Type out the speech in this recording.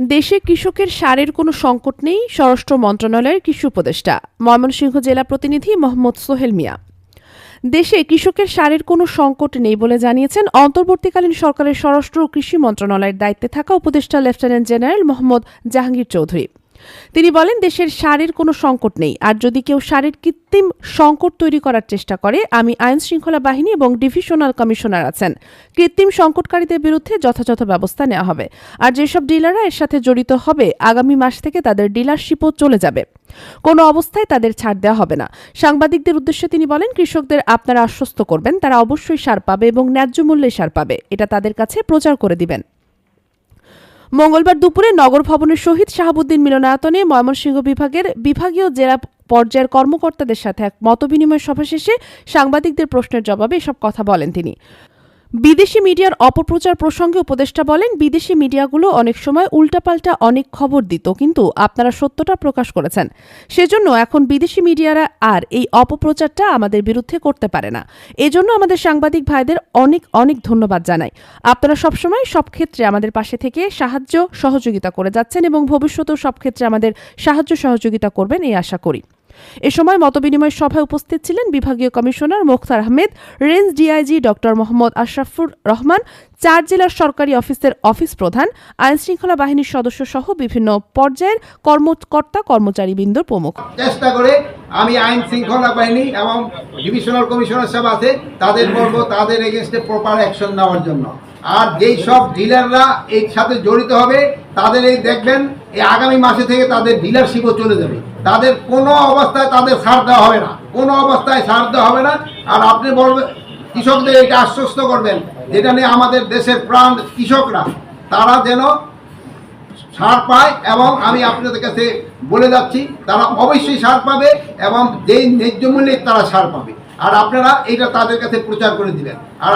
দেশে কৃষকের সারের কোনো সংকট নেই, স্বরাষ্ট্র মন্ত্রণালয়ের কৃষি উপদেষ্টা। ময়মনসিংহ জেলা প্রতিনিধি মোহাম্মদ সোহেল মিয়া। দেশে কৃষকের সারের কোনো সংকট নেই বলে জানিয়েছেন অন্তর্বর্তীকালীন সরকারের স্বরাষ্ট্র ও কৃষি মন্ত্রণালয়ের দায়িত্বে থাকা উপদেষ্টা লেফটেন্যান্ট জেনারেল মোহাম্মদ জাহাঙ্গীর চৌধুরী। তিনি বলেন, দেশের সারের কোনো সংকট নেই। আর যদি কেউ সারের কৃত্রিম সংকট তৈরি করার চেষ্টা করে, আমি আইন শৃঙ্খলা বাহিনী এবং ডিভিশনাল কমিশনার আছেন। কৃত্রিম সংকটকারীদের বিরুদ্ধে যথাযথ ব্যবস্থা নেওয়া হবে। আর যেসব ডিলাররা এর সাথে জড়িত হবে, আগামী মাস থেকে তাদের ডিলারশিপও চলে যাবে। কোনো অবস্থায় তাদের ছাড় দেওয়া হবে না। সাংবাদিকদের উদ্দেশ্যে তিনি বলেন, কৃষকদের আপনারা আশ্বস্ত করবেন। তারা অবশ্যই সার পাবে এবং ন্যায্য মূল্যে সার পাবে। এটা তাদের কাছে প্রচার করে দিবেন। মঙ্গলবার দুপুরে নগর ভবনের শহীদ শাহাবুদ্দিন মিলনায়তনে ময়মনসিংহ বিভাগের বিভাগীয় জেলা পর্যায়ের কর্মকর্তাদের সাথে এক মতবিনিময় সভা শেষে সাংবাদিকদের প্রশ্নের জবাবে এসব কথা বলেন তিনি। বিদেশি মিডিয়ার অপপ্রচার প্রসঙ্গে উপদেষ্টা বলেন, বিদেশি মিডিয়াগুলো অনেক সময় উল্টাপাল্টা অনেক খবর দিত, কিন্তু আপনারা সত্যটা প্রকাশ করেছেন। সেজন্য এখন বিদেশি মিডিয়ারা আর এই অপপ্রচারটা আমাদের বিরুদ্ধে করতে পারে না। এজন্য আমাদের সাংবাদিক ভাইদের অনেক অনেক ধন্যবাদ জানাই। আপনারা সবসময় সব ক্ষেত্রে আমাদের পাশে থেকে সাহায্য, সহযোগিতা করে যাচ্ছেন এবং ভবিষ্যতেও সব ক্ষেত্রে আমাদের সাহায্য, সহযোগিতা করবেন, এই আশা করি। এ সময় মতবিনিময় সভায় উপস্থিত ছিলেন বিভাগীয় commissioner Mokhtar Ahmed, range DIG doctor Mohammad Ashrafur Rahman, চার জেলার সরকারি অফিসের অফিস প্রধান আইন শৃঙ্খলা বাহিনীর সদস্য সহ বিভিন্ন পর্যায়ের কর্মকর্তা কর্মচারীবৃন্দ প্রমুখ। চেষ্টা করে আমি আইন শৃঙ্খলা বাহিনী এবং ডিভিশনাল কমিশনার সব আছে, তাদের বলব তাদের এগেনস্টে প্রপার অ্যাকশন নেওয়ার জন্য। আর যেই সব ডিলাররা এর সাথে জড়িত হবে তাদের এই দেখবেন, এই আগামী মাসে থেকে তাদের ডিলারশিপও চলে যাবে। তাদের কোনো অবস্থায় তাদের ছাড় দেওয়া হবে না। কোনো অবস্থায় ছাড় দেওয়া হবে না। আর আপনি বলবেন কৃষকদের এটা আশ্বস্ত করবেন, যেটা নিয়ে আমাদের দেশের প্রাণ কৃষকরা, তারা যেন সার পায় এবং আমি আপনাদের কাছে বলে যাচ্ছি, তারা অবশ্যই সার পাবে এবং যেই ন্যায্য মূল্যে তারা সার পাবে। আর আপনারা এটা তাদের কাছে প্রচার করে দিবেন। আর